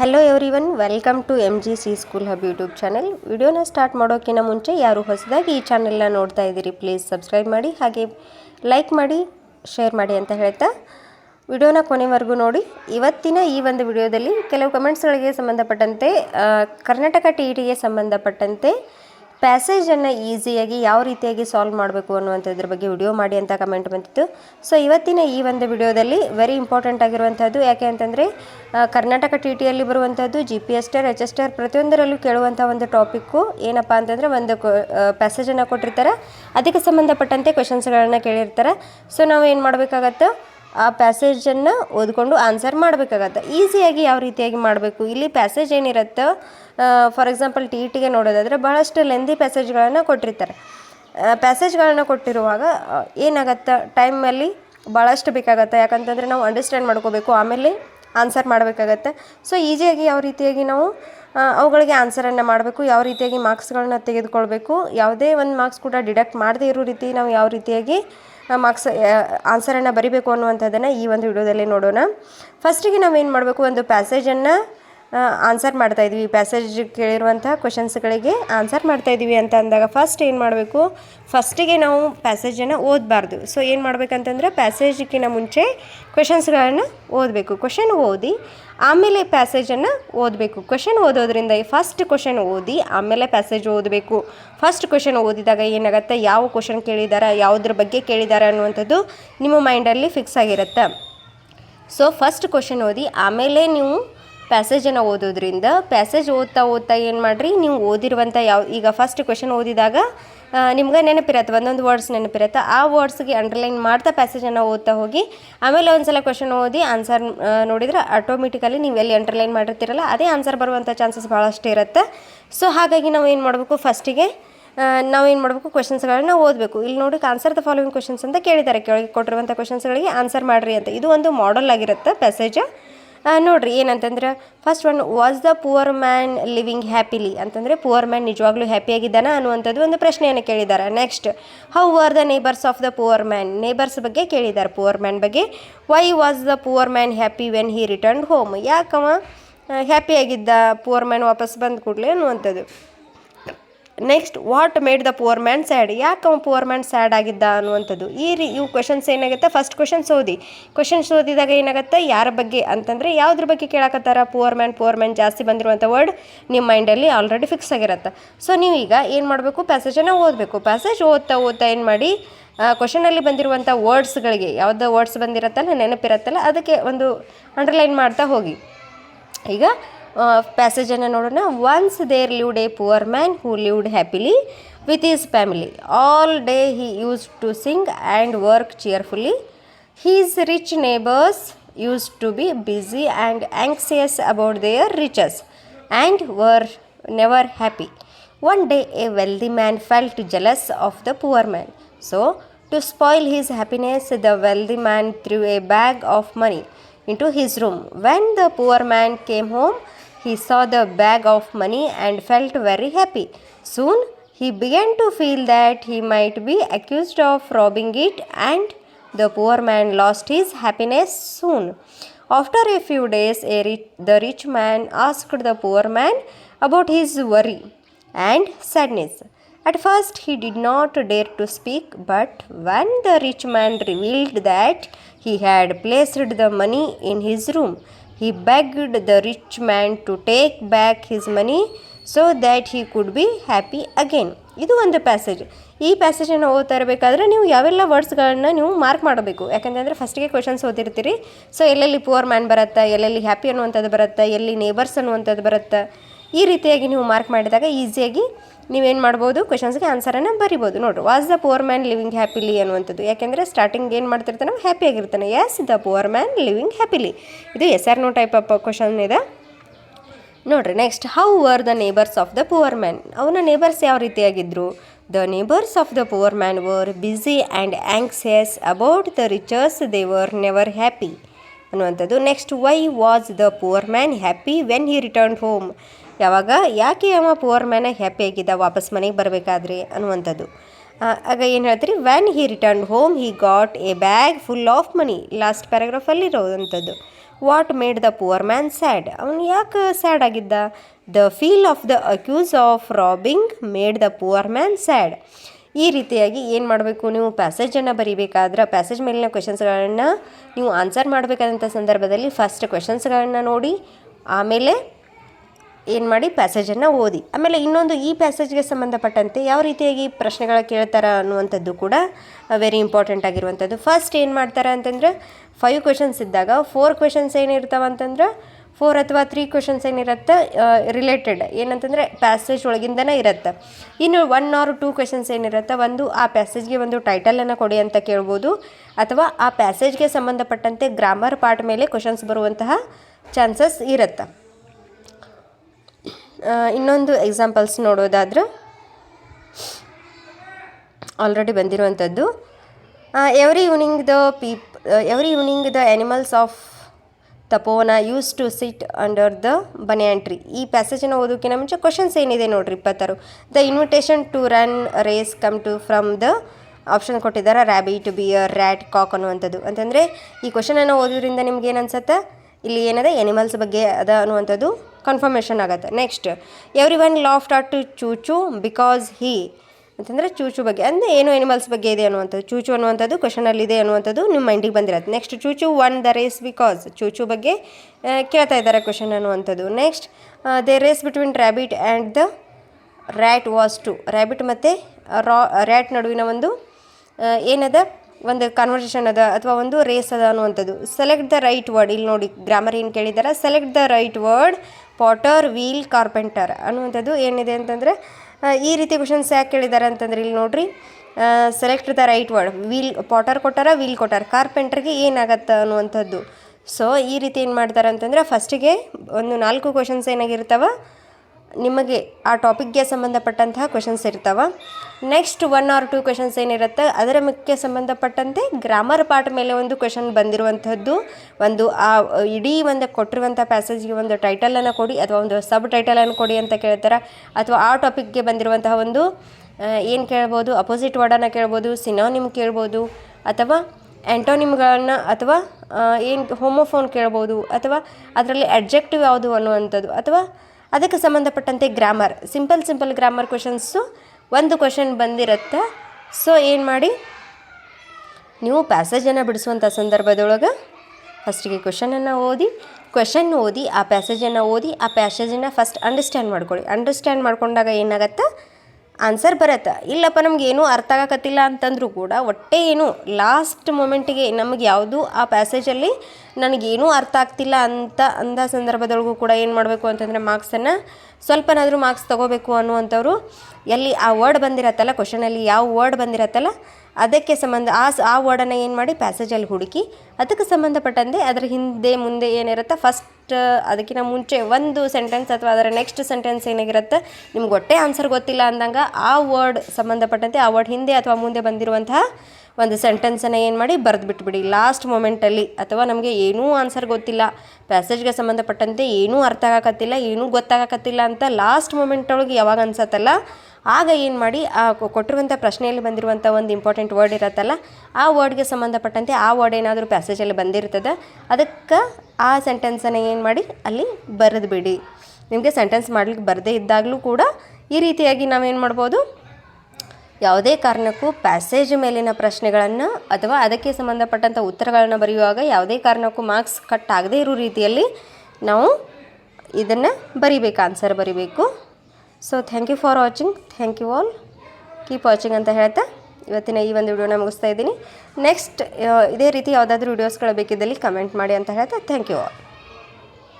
Hello everyone welcome to M G C school hub YouTube channel ವಿಡಿಯೋನ start ಮಾಡೋಕ್ಕಿಂತ ಮುಂಚೆ ಯಾರು ಹೊಸದಾಗಿ ಈ ಚಾನೆಲ್ನ ನೋಡ್ತಾ ಇದ್ದೀರಿ ಪ್ಲೀಸ್ ಸಬ್ಸ್ಕ್ರೈಬ್ ಮಾಡಿ, ಹಾಗೆ ಲೈಕ್ ಮಾಡಿ ಶೇರ್ ಮಾಡಿ ಅಂತ ಹೇಳ್ತಾ ವಿಡಿಯೋನ ಕೊನೆವರೆಗೂ ನೋಡಿ. ಇವತ್ತಿನ ಈ ಒಂದು ವಿಡಿಯೋದಲ್ಲಿ ಕೆಲವು ಕಮೆಂಟ್ಸ್ಗಳಿಗೆ ಸಂಬಂಧಪಟ್ಟಂತೆ ಕರ್ನಾಟಕ ಟಿ ಇ ಟಿಗೆ ಸಂಬಂಧಪಟ್ಟಂತೆ ಪ್ಯಾಸೇಜನ್ನು ಈಸಿಯಾಗಿ ಯಾವ ರೀತಿಯಾಗಿ ಸಾಲ್ವ್ ಮಾಡಬೇಕು ಅನ್ನುವಂಥದ್ರ ಬಗ್ಗೆ ವಿಡಿಯೋ ಮಾಡಿ ಅಂತ ಕಮೆಂಟ್ ಬಂದಿತ್ತು. ಸೊ ಇವತ್ತಿನ ಈ ಒಂದು ವಿಡಿಯೋದಲ್ಲಿ ವೆರಿ ಇಂಪಾರ್ಟೆಂಟ್ ಆಗಿರುವಂಥದ್ದು ಯಾಕೆ ಅಂತಂದರೆ ಕರ್ನಾಟಕ ಟಿ ಟಿಯಲ್ಲಿ ಬರುವಂಥದ್ದು G P S T R H S T R ಪ್ರತಿಯೊಂದರಲ್ಲೂ ಕೇಳುವಂಥ ಒಂದು ಟಾಪಿಕ್ಕು ಏನಪ್ಪ ಅಂತಂದರೆ ಒಂದು ಪ್ಯಾಸೇಜನ್ನು ಕೊಟ್ಟಿರ್ತಾರೆ. ಅದಕ್ಕೆ ಸಂಬಂಧಪಟ್ಟಂತೆ ಕ್ವೆಶನ್ಸ್ಗಳನ್ನು ಕೇಳಿರ್ತಾರೆ. ಸೊ ನಾವು ಏನು ಮಾಡಬೇಕಾಗತ್ತೆ? ಆ ಪ್ಯಾಸೇಜನ್ನು ಓದ್ಕೊಂಡು ಆನ್ಸರ್ ಮಾಡಬೇಕಾಗತ್ತೆ. ಈಸಿಯಾಗಿ ಯಾವ ರೀತಿಯಾಗಿ ಮಾಡಬೇಕು? ಇಲ್ಲಿ ಪ್ಯಾಸೇಜ್ ಏನಿರುತ್ತೆ ಫಾರ್ ಎಕ್ಸಾಂಪಲ್ ಟಿ ಇ ಟಿಗೆ ನೋಡೋದಾದರೆ ಬಹಳಷ್ಟು ಲೆಂದಿ ಪ್ಯಾಸೇಜ್ಗಳನ್ನು ಕೊಟ್ಟಿರ್ತಾರೆ. ಪ್ಯಾಸೇಜ್ಗಳನ್ನು ಕೊಟ್ಟಿರುವಾಗ ಏನಾಗತ್ತೆ? ಟೈಮಲ್ಲಿ ಭಾಳಷ್ಟು ಬೇಕಾಗತ್ತೆ. ಯಾಕಂತಂದರೆ ನಾವು ಅಂಡರ್ಸ್ಟ್ಯಾಂಡ್ ಮಾಡ್ಕೋಬೇಕು. ಆಮೇಲೆ ಆನ್ಸರ್ ಮಾಡಬೇಕಾಗತ್ತೆ. ಸೊ ಈಸಿಯಾಗಿ ಯಾವ ರೀತಿಯಾಗಿ ನಾವು ಅವುಗಳಿಗೆ ಆನ್ಸರನ್ನು ಮಾಡಬೇಕು. ಯಾವ ರೀತಿಯಾಗಿ ಮಾರ್ಕ್ಸ್ಗಳನ್ನ ತೆಗೆದುಕೊಳ್ಬೇಕು. ಯಾವುದೇ ಒಂದು ಮಾರ್ಕ್ಸ್ ಕೂಡ ಡಿಡಕ್ಟ್ ಮಾಡದೇ ಇರೋ ರೀತಿ ನಾವು ಯಾವ ರೀತಿಯಾಗಿ ಮಾರ್ಕ್ಸ್ ಆನ್ಸರನ್ನು ಬರಿಬೇಕು ಅನ್ನುವಂಥದ್ದನ್ನು ಈ ಒಂದು ವಿಡಿಯೋದಲ್ಲಿ ನೋಡೋಣ. ಫಸ್ಟಿಗೆ ಏನು ಮಾಡಬೇಕು? ಒಂದು ಪ್ಯಾಸೇಜನ್ನು ಆನ್ಸರ್ ಮಾಡ್ತಾ ಇದ್ವಿ. ಪ್ಯಾಸೇಜ್ ಕೇಳಿರುವಂಥ ಕ್ವಶನ್ಸ್ಗಳಿಗೆ ಆನ್ಸರ್ ಮಾಡ್ತಾ ಇದ್ದೀವಿ ಅಂತ ಅಂದಾಗ ಫಸ್ಟ್ ಏನು ಮಾಡಬೇಕು? ಫಸ್ಟಿಗೆ ನಾವು ಪ್ಯಾಸೇಜನ್ನು ಓದಬಾರ್ದು. ಸೊ ಏನು ಮಾಡ್ಬೇಕಂತಂದ್ರೆ ಪ್ಯಾಸೇಜ್ಗಿಂತ ಮುಂಚೆ ಕ್ವಶನ್ಸ್ಗಳನ್ನು ಓದಬೇಕು. ಕ್ವಶನ್ ಓದಿ ಆಮೇಲೆ ಪ್ಯಾಸೇಜನ್ನು ಓದಬೇಕು. ಕ್ವಶನ್ ಓದೋದ್ರಿಂದ ಫಸ್ಟ್ ಕ್ವಶನ್ ಓದಿ, ಆಮೇಲೆ ಪ್ಯಾಸೇಜ್ ಓದಬೇಕು. ಫಸ್ಟ್ ಕ್ವಶನ್ ಓದಿದಾಗ ಏನಾಗುತ್ತೆ? ಯಾವ ಕ್ವಶನ್ ಕೇಳಿದಾರ? ಯಾವುದ್ರ ಬಗ್ಗೆ ಕೇಳಿದ್ದಾರೆ ಅನ್ನುವಂಥದ್ದು ನಿಮ್ಮ ಮೈಂಡಲ್ಲಿ ಫಿಕ್ಸ್ ಆಗಿರುತ್ತೆ. ಸೊ ಫಸ್ಟ್ ಕ್ವಶನ್ ಓದಿ, ಆಮೇಲೆ ನೀವು ಪ್ಯಾಸೇಜನ್ನು ಓದೋದ್ರಿಂದ ಪ್ಯಾಸೇಜ್ ಓದ್ತಾ ಓದ್ತಾ ಏನು ಮಾಡಿರಿ? ನೀವು ಓದಿರುವಂಥ ಯಾವ, ಈಗ ಫಸ್ಟ್ ಕ್ವಶನ್ ಓದಿದಾಗ ನಿಮ್ಗೆ ನೆನಪಿರತ್ತೆ, ಒಂದೊಂದು ವರ್ಡ್ಸ್ ನೆನಪಿರತ್ತೆ. ಆ ವರ್ಡ್ಸ್ಗೆ ಅಂಡರ್ಲೈನ್ ಮಾಡ್ತಾ ಪ್ಯಾಸೇಜನ್ನು ಓದ್ತಾ ಹೋಗಿ, ಆಮೇಲೆ ಒಂದು ಸಲ ಕ್ವಶನ್ ಓದಿ ಆನ್ಸರ್ ನೋಡಿದ್ರೆ ಆಟೋಮೆಟಿಕಲಿ ನೀವು ಎಲ್ಲಿ ಅಂಡರ್ಲೈನ್ ಮಾಡಿರ್ತೀರಲ್ಲ, ಅದೇ ಆನ್ಸರ್ ಬರುವಂಥ ಚಾನ್ಸಸ್ ಭಾಳಷ್ಟು ಇರುತ್ತೆ. ಸೊ ಹಾಗಾಗಿ ನಾವು ಏನು ಮಾಡಬೇಕು ಫಸ್ಟಿಗೆ ಏನು ಮಾಡಬೇಕು ಕ್ವಶನ್ಸ್ಗಳನ್ನ ಓದಬೇಕು. ಇಲ್ಲಿ ನೋಡಿ ಆನ್ಸರ್ ದ ಫಾಲೋವಿಂಗ್ ಕ್ವಶನ್ಸ್ ಅಂತ ಕೇಳಿದ್ದಾರೆ. ಕೆಳಗೆ ಕೊಟ್ಟಿರುವಂಥ ಕ್ವಶನ್ಸ್ಗಳಿಗೆ ಆನ್ಸರ್ ಮಾಡಿರಿ ಅಂತ. ಇದು ಒಂದು ಮಾಡಲ್ ಆಗಿರುತ್ತೆ ಪ್ಯಾಸೇಜ್ ನೋಡ್ರಿ, ಏನಂತಂದ್ರೆ first one was the poor man living happily ಅಂತಂದರೆ ಪುವರ್ ಮ್ಯಾನ್ ನಿಜವಾಗ್ಲೂ ಹ್ಯಾಪಿಯಾಗಿದ್ದಾನ ಅನ್ನುವಂಥದ್ದು ಒಂದು ಪ್ರಶ್ನೆಯನ್ನು ಕೇಳಿದ್ದಾರೆ. Next how are the neighbours of the poor man neighbours ಬಗ್ಗೆ ಕೇಳಿದ್ದಾರೆ ಪುವರ್ ಮ್ಯಾನ್ ಬಗ್ಗೆ. Why was the poor man happy when he return home ಯಾಕವ ಹ್ಯಾಪಿಯಾಗಿದ್ದ ಪುವರ್ ಮ್ಯಾನ್ ವಾಪಸ್ ಬಂದ ಕೂಡಲೇ ಅನ್ನುವಂಥದ್ದು. Next what made the poor man sad ಯಾಕೆ ಅವ ಪುವರ್ ಮ್ಯಾನ್ ಸ್ಯಾಡ್ ಆಗಿದ್ದ ಅನ್ನುವಂಥದ್ದು. ಈ ರೀ, ಇವು ಕ್ವಶನ್ಸ್ ಏನಾಗುತ್ತೆ? ಫಸ್ಟ್ ಕ್ವಶನ್ಸ್ ಓದಿ ಕ್ವಶನ್ಸ್ ಸೋದಿದಾಗ ಏನಾಗುತ್ತೆ? ಯಾರ ಬಗ್ಗೆ ಅಂತಂದರೆ ಯಾವುದ್ರ ಬಗ್ಗೆ ಕೇಳಕತ್ತಾರ? ಪುವರ್ ಮ್ಯಾನ್ ಪುವರ್ ಮ್ಯಾನ್ ಜಾಸ್ತಿ ಬಂದಿರುವಂಥ ವರ್ಡ್ ನಿಮ್ಮ ಮೈಂಡಲ್ಲಿ ಆಲ್ರೆಡಿ ಫಿಕ್ಸ್ ಆಗಿರುತ್ತೆ. ಸೊ ನೀವು ಈಗ ಏನು ಮಾಡಬೇಕು? ಪ್ಯಾಸೇಜನ್ನು ಓದಬೇಕು. ಪ್ಯಾಸೇಜ್ ಓದ್ತಾ ಓದ್ತಾ ಏನು ಮಾಡಿ ಕ್ವಶನಲ್ಲಿ ಬಂದಿರುವಂಥ ವರ್ಡ್ಸ್ಗಳಿಗೆ ಯಾವುದೋ ವರ್ಡ್ಸ್ ಬಂದಿರತ್ತಲ್ಲ, ನೆನಪಿರತ್ತಲ್ಲ, ಅದಕ್ಕೆ ಒಂದು ಅಂಡರ್ಲೈನ್ ಮಾಡ್ತಾ ಹೋಗಿ. ಈಗ ಪ್ಯಾಸೇಜನ್ನು ನೋಡೋಣ once there lived a poor man who lived happily with his family all day he use to sing and work cheerfully his rich neighbours use to be busy and anxious about their riches and were never happy. One day a wealthy man felt jealous of the poor man. So, to spoil his happiness, the wealthy man threw a bag of money into his room. When the poor man came home, he saw the bag of money and felt very happy. Soon, he began to feel that he might be accused of robbing it, and the poor man lost his happiness soon. After a few days, a rich, the rich man asked the poor man about his worry and sadness. At first, he did not dare to speak, but when the rich man revealed that he had placed the money in his room, he begged the rich man to take back his money so that he could be happy again. ಇದು ಒಂದು passage ಈ ಪ್ಯಾಸೇಜನ್ನು ಓದ್ತಾ ಇರಬೇಕಾದ್ರೆ ನೀವು ಯಾವೆಲ್ಲ ವರ್ಡ್ಸ್ಗಳನ್ನ ನೀವು mark ಮಾಡಬೇಕು ಯಾಕಂತಂದರೆ ಫಸ್ಟಿಗೆ ಕ್ವೆಶನ್ಸ್ ಓದಿರ್ತೀರಿ ಸೊ ಎಲ್ಲೆಲ್ಲಿ ಪುವರ್ ಮ್ಯಾನ್ ಬರುತ್ತಾ ಎಲ್ಲೆಲ್ಲಿ ಹ್ಯಾಪಿ ಅನ್ನುವಂಥದ್ದು ಬರುತ್ತಾ ಎಲ್ಲಿ ನೇಬರ್ಸ್ ಅನ್ನುವಂಥದ್ದು ಬರುತ್ತಾ ಈ ರೀತಿಯಾಗಿ ನೀವು ಮಾರ್ಕ್ ಮಾಡಿದಾಗ ಈಸಿಯಾಗಿ ನೀವೇನು ಮಾಡ್ಬೋದು? ಕ್ವೆಶನ್ಸ್ಗೆ ಆನ್ಸರನ್ನು ಬರಿಬೋದು. ನೋಡ್ರಿ was the poor man living happily ಅನ್ನುವಂಥದ್ದು. ಯಾಕೆಂದರೆ ಸ್ಟಾರ್ಟಿಂಗ್ ಏನು ಮಾಡ್ತಿರ್ತಾನೆ ಹ್ಯಾಪಿ ಆಗಿರ್ತಾನೆ. Is the poor man living happily ಇದು yes or no type of question ಇದೆ. ನೋಡ್ರಿ next how were the neighbours of the poor man ಅವನ ನೇಬರ್ಸ್ ಯಾವ ರೀತಿಯಾಗಿದ್ದರು the neighbours of the poor man were busy and anxious about the riches they were never happy ಅನ್ನುವಂಥದ್ದು. Next why was the poor man happy when he return home ಯಾವಾಗ? ಯಾಕೆ ಅವ poor ಮ್ಯಾನ happy ಆಗಿದ್ದ? ವಾಪಸ್ ಮನೆಗೆ ಬರಬೇಕಾದ್ರೆ ಅನ್ನುವಂಥದ್ದು. ಆಗ ಏನು ಹೇಳ್ತೀರಿ? When he return home he got a bag full of money last ಪ್ಯಾರಾಗ್ರಾಫಲ್ಲಿ ಇರೋವಂಥದ್ದು. What made the poor man sad ಅವನು ಯಾಕೆ ಸ್ಯಾಡ್ ಆಗಿದ್ದ? The fear of the accuse of robbing made the poor man sad ಈ ರೀತಿಯಾಗಿ ಏನು ಮಾಡಬೇಕು ನೀವು? ಪ್ಯಾಸೇಜನ್ನು ಬರಿಬೇಕಾದ್ರೆ passage ಮೇಲಿನ ಕ್ವೆಶನ್ಸ್ಗಳನ್ನು ನೀವು ಆನ್ಸರ್ ಮಾಡಬೇಕಾದಂಥ ಸಂದರ್ಭದಲ್ಲಿ ಫಸ್ಟ್ ಕ್ವೆಶನ್ಸ್ಗಳನ್ನು ನೋಡಿ, ಆಮೇಲೆ ಏನು ಮಾಡಿ ಪ್ಯಾಸೇಜನ್ನು ಓದಿ. ಆಮೇಲೆ ಇನ್ನೊಂದು ಈ ಪ್ಯಾಸೇಜ್ಗೆ ಸಂಬಂಧಪಟ್ಟಂತೆ ಯಾವ ರೀತಿಯಾಗಿ ಪ್ರಶ್ನೆಗಳ ಕೇಳ್ತಾರ ಅನ್ನುವಂಥದ್ದು ಕೂಡ ವೆರಿ ಇಂಪಾರ್ಟೆಂಟ್ ಆಗಿರುವಂಥದ್ದು. ಫಸ್ಟ್ ಏನು ಮಾಡ್ತಾರೆ ಅಂತಂದ್ರೆ ಫೈವ್ ಕ್ವೆಶನ್ಸ್ ಇದ್ದಾಗ ಫೋರ್ ಕ್ವೆಶನ್ಸ್ ಏನಿರ್ತಾವೆ ಅಂತಂದ್ರೆ ಫೋರ್ ಅಥವಾ ತ್ರೀ ಕ್ವೆಶನ್ಸ್ ಏನಿರುತ್ತೆ ರಿಲೇಟೆಡ್ ಏನಂತಂದರೆ ಪ್ಯಾಸೇಜ್ ಒಳಗಿಂದನೇ ಇರುತ್ತೆ. ಇನ್ನು ಒನ್ ಆರ್ ಟೂ ಕ್ವೆಶನ್ಸ್ ಏನಿರುತ್ತೆ ಒಂದು ಆ ಪ್ಯಾಸೇಜ್ಗೆ ಒಂದು ಟೈಟಲನ್ನು ಕೊಡಿ ಅಂತ ಕೇಳ್ಬೋದು. ಅಥವಾ ಆ ಪ್ಯಾಸೇಜ್ಗೆ ಸಂಬಂಧಪಟ್ಟಂತೆ ಗ್ರಾಮರ್ ಪಾರ್ಟ್ ಮೇಲೆ ಕ್ವೆಶನ್ಸ್ ಬರುವಂತಹ ಚಾನ್ಸಸ್ ಇರುತ್ತೆ. ಇನ್ನೊಂದು ಎಕ್ಸಾಂಪಲ್ಸ್ ನೋಡೋದಾದ್ರೆ ಆಲ್ರೆಡಿ ಬಂದಿರುವಂಥದ್ದು. Every evening the peep every evening the animals of Tapovana use to sit under the banyan tree ಈ ಪ್ಯಾಸೇಜನ್ನು ಓದೋಕ್ಕಿಂತ ಮುಂಚೆ ಕ್ವಶನ್ಸ್ ಏನಿದೆ ನೋಡ್ರಿ ಇಪ್ಪತ್ತಾರು. The invitation to run race come to from the option ಕೊಟ್ಟಿದ್ದಾರೆ ರ್ಯಾಬಿಟ್ ಬಿಯರ್ ರ್ಯಾಟ್ ಕಾಕ್ ಅನ್ನುವಂಥದ್ದು. ಅಂತಂದರೆ ಈ ಕ್ವಶನನ್ನು ಓದೋದ್ರಿಂದ ನಿಮ್ಗೆ ಏನು ಅನ್ಸುತ್ತೆ? ಇಲ್ಲಿ ಏನದ? ಎನಿಮಲ್ಸ್ ಬಗ್ಗೆ ಅದ ಅನ್ನುವಂಥದ್ದು. ಕನ್ಫರ್ಮೇಷನ್ ಆಗುತ್ತೆ. Next every one laughed at to Chuchu because he ಅಂತಂದರೆ ಚೂಚು ಬಗ್ಗೆ, ಅಂದರೆ ಏನು ಎನಿಮಲ್ಸ್ ಬಗ್ಗೆ ಇದೆ ಅನ್ನುವಂಥದ್ದು ಚೂಚು ಅನ್ನುವಂಥದ್ದು ಕ್ವಶನಲ್ಲಿ ಇದೆ ಅನ್ನುವಂಥದ್ದು ನಿಮ್ಮ ಮೈಂಡಿಗೆ ಬಂದಿರತ್ತೆ. Next ಚೂಚು won the race because ಚೂಚು ಬಗ್ಗೆ ಕೇಳ್ತಾ ಇದ್ದಾರೆ ಕ್ವಶನ್ ಅನ್ನುವಂಥದ್ದು. Next they race between rabbit and the rat was to rabbit ಮತ್ತು ರಾ ರ್ಯಾಟ್ ನಡುವಿನ ಒಂದು ಏನದ? ಒಂದು ಕನ್ವರ್ಸೇಷನ್ ಅದ ಅಥವಾ ಒಂದು ರೇಸ್ ಅದ ಅನ್ನುವಂಥದ್ದು. ಸೆಲೆಕ್ಟ್ ದ ರೈಟ್ ವರ್ಡ್ ಇಲ್ಲಿ ನೋಡಿ ಗ್ರಾಮರ್ ಏನು ಕೇಳಿದ್ದಾರೆ select the right word potter wheel carpenter ಅನ್ನುವಂಥದ್ದು ಏನಿದೆ ಅಂತಂದರೆ ಈ ರೀತಿ ಕ್ವಶನ್ಸ್ ಯಾಕೆ ಕೇಳಿದ್ದಾರೆ ಅಂತಂದ್ರೆ ಇಲ್ಲಿ ನೋಡ್ರಿ. Select the right word wheel potter ಕೊಟ್ಟಾರ ವೀಲ್ ಕೊಟ್ಟಾರ. ಕಾರ್ಪೆಂಟರ್ಗೆ ಏನಾಗತ್ತೆ ಅನ್ನುವಂಥದ್ದು. ಸೊ ಈ ರೀತಿ ಏನು ಮಾಡ್ತಾರೆ ಅಂತಂದರೆ ಫಸ್ಟಿಗೆ ಒಂದು ನಾಲ್ಕು ಕ್ವಶನ್ಸ್ ಏನಾಗಿರ್ತಾವ? ನಿಮಗೆ ಆ ಟಾಪಿಕ್ಗೆ ಸಂಬಂಧಪಟ್ಟಂತಹ ಕ್ವೆಶನ್ಸ್ ಇರ್ತಾವೆ. Next one or two questions ಏನಿರುತ್ತೆ, ಅದರ ಮುಖ್ಯ ಸಂಬಂಧಪಟ್ಟಂತೆ ಗ್ರಾಮರ್ ಪಾರ್ಟ್ ಮೇಲೆ ಒಂದು ಕ್ವೆಶನ್ ಬಂದಿರುವಂಥದ್ದು ಒಂದು ಆ, ಇಡೀ ಒಂದು ಕೊಟ್ಟಿರುವಂಥ ಪ್ಯಾಸೇಜ್ಗೆ ಒಂದು ಟೈಟಲನ್ನು ಕೊಡಿ, ಅಥವಾ ಒಂದು ಸಬ್ ಟೈಟಲನ್ನು ಕೊಡಿ ಅಂತ ಕೇಳ್ತಾರೆ. ಅಥವಾ ಆ ಟಾಪಿಕ್ಗೆ ಬಂದಿರುವಂತಹ ಒಂದು ಏನು ಕೇಳ್ಬೋದು ಅಪೋಸಿಟ್ ವರ್ಡನ್ನು ಕೇಳ್ಬೋದು ಸಿನೋನಿಮ್ ಕೇಳ್ಬೋದು, ಅಥವಾ ಆ್ಯಂಟೋನಿಮ್ಗಳನ್ನು ಅಥವಾ ಏನು ಹೋಮೋಫೋನ್ ಕೇಳ್ಬೋದು, ಅಥವಾ ಅದರಲ್ಲಿ ಅಡ್ಜೆಕ್ಟಿವ್ ಯಾವುದು ಅನ್ನುವಂಥದ್ದು, ಅಥವಾ ಅದಕ್ಕೆ ಸಂಬಂಧಪಟ್ಟಂತೆ grammar simple simple grammar questions ಒಂದು ಕ್ವೆಶನ್ ಬಂದಿರುತ್ತೆ. ಸೊ ಏನು ಮಾಡಿ? ನೀವು ಪ್ಯಾಸೇಜನ್ನು ಬಿಡಿಸುವಂಥ ಸಂದರ್ಭದೊಳಗೆ ಫಸ್ಟಿಗೆ ಕ್ವೆಶನನ್ನು ಓದಿ ಕ್ವೆಶನ್ ಓದಿ, ಆ ಪ್ಯಾಸೇಜನ್ನು ಓದಿ, ಆ ಪ್ಯಾಸೇಜನ್ನು ಫಸ್ಟ್ ಅಂಡರ್ಸ್ಟ್ಯಾಂಡ್ ಮಾಡ್ಕೊಳ್ಳಿ. ಅಂಡರ್ಸ್ಟ್ಯಾಂಡ್ ಮಾಡ್ಕೊಂಡಾಗ ಏನಾಗತ್ತೆ? ಆನ್ಸರ್ ಬರತ್ತೆ. ಇಲ್ಲಪ್ಪ, ನಮ್ಗೆ ಏನೂ ಅರ್ಥ ಆಗಕತ್ತಿಲ್ಲ ಅಂತಂದ್ರೂ ಕೂಡ, ಒಟ್ಟೆ ಏನು ಲಾಸ್ಟ್ ಮೂಮೆಂಟಿಗೆ ನಮಗೆ ಯಾವುದು ಆ ಪ್ಯಾಸೇಜಲ್ಲಿ ನನಗೇನೂ ಅರ್ಥ ಆಗ್ತಿಲ್ಲ ಅಂತ ಅಂಥ ಸಂದರ್ಭದೊಳಗೂ ಕೂಡ ಏನು ಮಾಡಬೇಕು ಅಂತಂದರೆ ಮಾರ್ಕ್ಸನ್ನು ಸ್ವಲ್ಪನಾದರೂ ಮಾರ್ಕ್ಸ್ ತೊಗೋಬೇಕು ಅನ್ನುವಂಥವ್ರು. ಎಲ್ಲಿ ಆ ವರ್ಡ್ ಬಂದಿರತ್ತಲ್ಲ ಕ್ವಶನಲ್ಲಿ ಯಾವ ವರ್ಡ್ ಬಂದಿರತ್ತಲ್ಲ, ಅದಕ್ಕೆ ಸಂಬಂಧ ಆ ಆ ವರ್ಡನ್ನು ಏನು ಮಾಡಿ ಪ್ಯಾಸೇಜಲ್ಲಿ ಹುಡುಕಿ, ಅದಕ್ಕೆ ಸಂಬಂಧಪಟ್ಟಂತೆ ಅದರ ಹಿಂದೆ ಮುಂದೆ ಏನಿರುತ್ತೆ ಫಸ್ಟ್ ಅದಕ್ಕಿಂತ ಮುಂಚೆ ಒಂದು ಸೆಂಟೆನ್ಸ್ ಅಥವಾ ಅದರ ನೆಕ್ಸ್ಟ್ ಸೆಂಟೆನ್ಸ್ ಏನಾಗಿರುತ್ತೆ, ನಿಮ್ಗೆ ಒಟ್ಟೆ ಆನ್ಸರ್ ಗೊತ್ತಿಲ್ಲ ಅಂದಂಗೆ ಆ ವರ್ಡ್ ಸಂಬಂಧಪಟ್ಟಂತೆ, ಆ ವರ್ಡ್ ಹಿಂದೆ ಅಥವಾ ಮುಂದೆ ಬಂದಿರುವಂತಹ ಒಂದು ಸೆಂಟೆನ್ಸನ್ನು ಏನು ಮಾಡಿ ಬರೆದು ಬಿಟ್ಬಿಡಿ. ಲಾಸ್ಟ್ ಮೂಮೆಂಟಲ್ಲಿ ಅಥವಾ ನಮಗೆ ಏನೂ ಆನ್ಸರ್ ಗೊತ್ತಿಲ್ಲ. ಪ್ಯಾಸೇಜ್ಗೆ ಸಂಬಂಧಪಟ್ಟಂತೆ ಏನೂ ಅರ್ಥ ಆಗಕತ್ತಿಲ್ಲ, ಏನೂ ಗೊತ್ತಾಗಕತ್ತಿಲ್ಲ ಅಂತ ಲಾಸ್ಟ್ ಮೊಮೆಂಟ್ ಒಳಗೆ ಯಾವಾಗ ಅನ್ಸತ್ತಲ್ಲ, ಆಗ ಏನು ಮಾಡಿ ಆ ಕೊಟ್ಟಿರುವಂಥ ಪ್ರಶ್ನೆಯಲ್ಲಿ ಬಂದಿರುವಂಥ ಒಂದು ಇಂಪಾರ್ಟೆಂಟ್ ವರ್ಡ್ ಇರತ್ತಲ್ಲ, ಆ ವರ್ಡ್ಗೆ ಸಂಬಂಧಪಟ್ಟಂತೆ ಆ ವರ್ಡ್ ಏನಾದರೂ ಪ್ಯಾಸೇಜಲ್ಲಿ ಬಂದಿರ್ತದೆ, ಅದಕ್ಕೆ ಆ ಸೆಂಟೆನ್ಸನ್ನು ಏನು ಮಾಡಿ ಅಲ್ಲಿ ಬರೆದು ಬಿಡಿ. ನಿಮಗೆ ಸೆಂಟೆನ್ಸ್ ಮಾಡ್ಲಿಕ್ಕೆ ಬರದೇ ಇದ್ದಾಗಲೂ ಕೂಡ ಈ ರೀತಿಯಾಗಿ ನಾವೇನು ಮಾಡ್ಬೋದು ಯಾವುದೇ ಕಾರಣಕ್ಕೂ ಪ್ಯಾಸೇಜ್ ಮೇಲಿನ ಪ್ರಶ್ನೆಗಳನ್ನು ಅಥವಾ ಅದಕ್ಕೆ ಸಂಬಂಧಪಟ್ಟಂಥ ಉತ್ತರಗಳನ್ನು ಬರೆಯುವಾಗ ಯಾವುದೇ ಕಾರಣಕ್ಕೂ ಮಾರ್ಕ್ಸ್ ಕಟ್ ಆಗದೇ ಇರೋ ರೀತಿಯಲ್ಲಿ ನಾವು ಇದನ್ನು ಬರಿಬೇಕು ಆನ್ಸರ್ ಬರಿಬೇಕು. So thank you for watching thank you all keep watching ಅಂತ ಹೇಳ್ತಾ ಇವತ್ತಿನ ಈ ಒಂದು ವಿಡಿಯೋನ ಮುಗಿಸ್ತಾ ಇದ್ದೀನಿ. ನೆಕ್ಸ್ಟ್ ಇದೇ ರೀತಿ ಯಾವುದಾದ್ರೂ ವಿಡಿಯೋಸ್ಗಳು ಬೇಕಿದ್ದಲ್ಲಿ ಕಮೆಂಟ್ ಮಾಡಿ ಅಂತ ಹೇಳ್ತಾ ಥ್ಯಾಂಕ್ ಯು ಆಲ್